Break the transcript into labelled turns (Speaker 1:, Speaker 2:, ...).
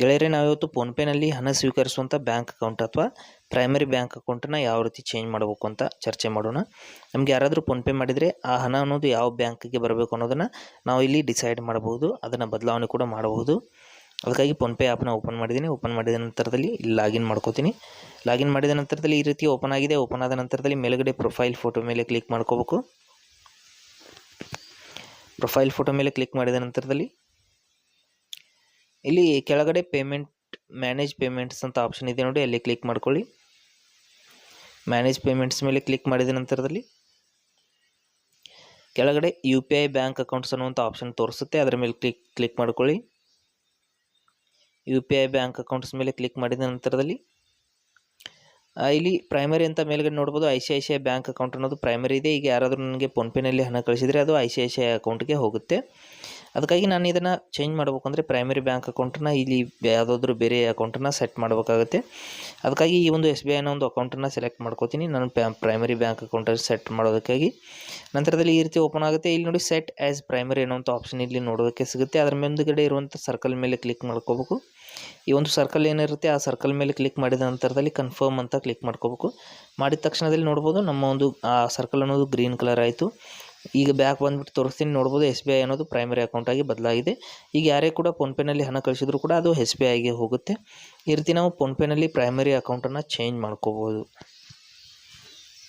Speaker 1: ಗೆಳೆಯರೆ ನಾವಿವತ್ತು ಫೋನ್ಪೇನಲ್ಲಿ ಹಣ ಸ್ವೀಕರಿಸುವಂಥ ಬ್ಯಾಂಕ್ ಅಕೌಂಟ್ ಅಥವಾ ಪ್ರೈಮರಿ ಬ್ಯಾಂಕ್ ಅಕೌಂಟನ್ನು ಯಾವ ರೀತಿ ಚೇಂಜ್ ಮಾಡಬೇಕು ಅಂತ ಚರ್ಚೆ ಮಾಡೋಣ. ನಮ್ಗೆ ಯಾರಾದರೂ ಫೋನ್ಪೇ ಮಾಡಿದರೆ ಆ ಹಣ ಅನ್ನೋದು ಯಾವ ಬ್ಯಾಂಕಿಗೆ ಬರಬೇಕು ಅನ್ನೋದನ್ನು ನಾವು ಇಲ್ಲಿ ಡಿಸೈಡ್ ಮಾಡಬಹುದು. ಅದನ್ನು ಬದಲಾವಣೆ ಕೂಡ ಮಾಡಬಹುದು. ಅದಕ್ಕಾಗಿ ಫೋನ್ಪೇ ಆ್ಯಪ್ನ ಓಪನ್ ಮಾಡಿದ್ದೀನಿ. ಓಪನ್ ಮಾಡಿದ ನಂತರದಲ್ಲಿ ಇಲ್ಲಿ ಲಾಗಿನ್ ಮಾಡ್ಕೋತೀನಿ. ಲಾಗಿನ್ ಮಾಡಿದ ನಂತರದಲ್ಲಿ ಈ ರೀತಿ ಓಪನ್ ಆಗಿದೆ. ಓಪನ್ ಆದ ನಂತರದಲ್ಲಿ ಮೇಲುಗಡೆ ಪ್ರೊಫೈಲ್ ಫೋಟೋ ಮೇಲೆ ಕ್ಲಿಕ್ ಮಾಡ್ಕೋಬೇಕು. ಪ್ರೊಫೈಲ್ ಫೋಟೋ ಮೇಲೆ ಕ್ಲಿಕ್ ಮಾಡಿದ ನಂತರದಲ್ಲಿ ಇಲ್ಲಿ ಕೆಳಗಡೆ ಪೇಮೆಂಟ್ ಮ್ಯಾನೇಜ್ ಪೇಮೆಂಟ್ಸ್ ಅಂತ ಆಪ್ಷನ್ ಇದೆ ನೋಡಿ, ಅಲ್ಲಿ ಕ್ಲಿಕ್ ಮಾಡ್ಕೊಳ್ಳಿ. ಮ್ಯಾನೇಜ್ ಪೇಮೆಂಟ್ಸ್ ಮೇಲೆ ಕ್ಲಿಕ್ ಮಾಡಿದ ನಂತರದಲ್ಲಿ ಕೆಳಗಡೆ U P I bank accounts ಅನ್ನುವಂಥ ಆಪ್ಷನ್ ತೋರಿಸುತ್ತೆ, ಅದರ ಮೇಲೆ ಕ್ಲಿಕ್ ಕ್ಲಿಕ್ ಮಾಡ್ಕೊಳ್ಳಿ. U P I bank accounts ಮೇಲೆ ಕ್ಲಿಕ್ ಮಾಡಿದ ನಂತರದಲ್ಲಿ ಇಲ್ಲಿ ಪ್ರೈಮರಿ ಅಂತ ಮೇಲ್ಗಡೆ ನೋಡ್ಬೋದು I C I C I bank account ಅನ್ನೋದು ಪ್ರೈಮರಿ ಇದೆ. ಈಗ ಯಾರಾದರೂ ನನಗೆ ಫೋನ್ಪೇನಲ್ಲಿ ಹಣ ಕಳಿಸಿದರೆ ಅದು I C I C I ಅಕೌಂಟ್ಗೆ ಹೋಗುತ್ತೆ. ಅದಕ್ಕಾಗಿ ನಾನು ಇದನ್ನು ಚೇಂಜ್ ಮಾಡಬೇಕು ಅಂದರೆ ಪ್ರೈಮರಿ ಬ್ಯಾಂಕ್ ಅಕೌಂಟನ್ನು ಇಲ್ಲಿ ಯಾವುದಾದ್ರೂ ಬೇರೆ ಅಕೌಂಟನ್ನು ಸೆಟ್ ಮಾಡಬೇಕಾಗುತ್ತೆ. ಅದಕ್ಕಾಗಿ ಈ ಒಂದು ಎಸ್ ಬಿ ಐನ ಒಂದು ಅಕೌಂಟನ್ನು ಸೆಲೆಕ್ಟ್ ಮಾಡ್ಕೋತೀನಿ. ನಾನು ಪ್ರೈಮರಿ ಬ್ಯಾಂಕ್ ಅಕೌಂಟಲ್ಲಿ ಸೆಟ್ ಮಾಡೋದಕ್ಕಾಗಿ. ನಂತರದಲ್ಲಿ ಈ ರೀತಿ ಓಪನ್ ಆಗುತ್ತೆ. ಇಲ್ಲಿ ನೋಡಿ ಸೆಟ್ ಆ್ಯಸ್ ಪ್ರೈಮರಿ ಅನ್ನೋಂಥ ಆಪ್ಷನ್ ಇಲ್ಲಿ ನೋಡೋದಕ್ಕೆ ಸಿಗುತ್ತೆ. ಅದರ ಮುಂದುಗಡೆ ಇರುವಂಥ ಸರ್ಕಲ್ ಮೇಲೆ ಕ್ಲಿಕ್ ಮಾಡ್ಕೋಬೇಕು. ಈ ಒಂದು ಸರ್ಕಲ್ ಏನಿರುತ್ತೆ ಆ ಸರ್ಕಲ್ ಮೇಲೆ ಕ್ಲಿಕ್ ಮಾಡಿದ ನಂತರದಲ್ಲಿ ಕನ್ಫರ್ಮ್ ಅಂತ ಕ್ಲಿಕ್ ಮಾಡ್ಕೋಬೇಕು. ಮಾಡಿದ ತಕ್ಷಣದಲ್ಲಿ ನೋಡ್ಬೋದು ನಮ್ಮ ಒಂದು, ಆ ಸರ್ಕಲ್ ಅನ್ನೋದು ಗ್ರೀನ್ ಕಲರ್ ಆಯಿತು. ಈಗ ಬ್ಯಾಕ್ ಬಂದ್ಬಿಟ್ಟು ತೋರಿಸ್ತೀನಿ. ನೋಡ್ಬೋದು ಎಸ್ ಬಿ ಐ ಅನ್ನೋದು ಪ್ರೈಮರಿ ಅಕೌಂಟಾಗಿ ಬದಲಾಗಿದೆ. ಈಗ ಯಾರೇ ಕೂಡ ಫೋನ್ಪೇನಲ್ಲಿ ಹಣ ಕಳಿಸಿದ್ರು ಕೂಡ ಅದು ಎಸ್ ಬಿ ಐಗೆ ಹೋಗುತ್ತೆ. ಈ ರೀತಿ ನಾವು ಫೋನ್ಪೇನಲ್ಲಿ ಪ್ರೈಮರಿ ಅಕೌಂಟನ್ನು ಚೇಂಜ್ ಮಾಡ್ಕೋಬೋದು.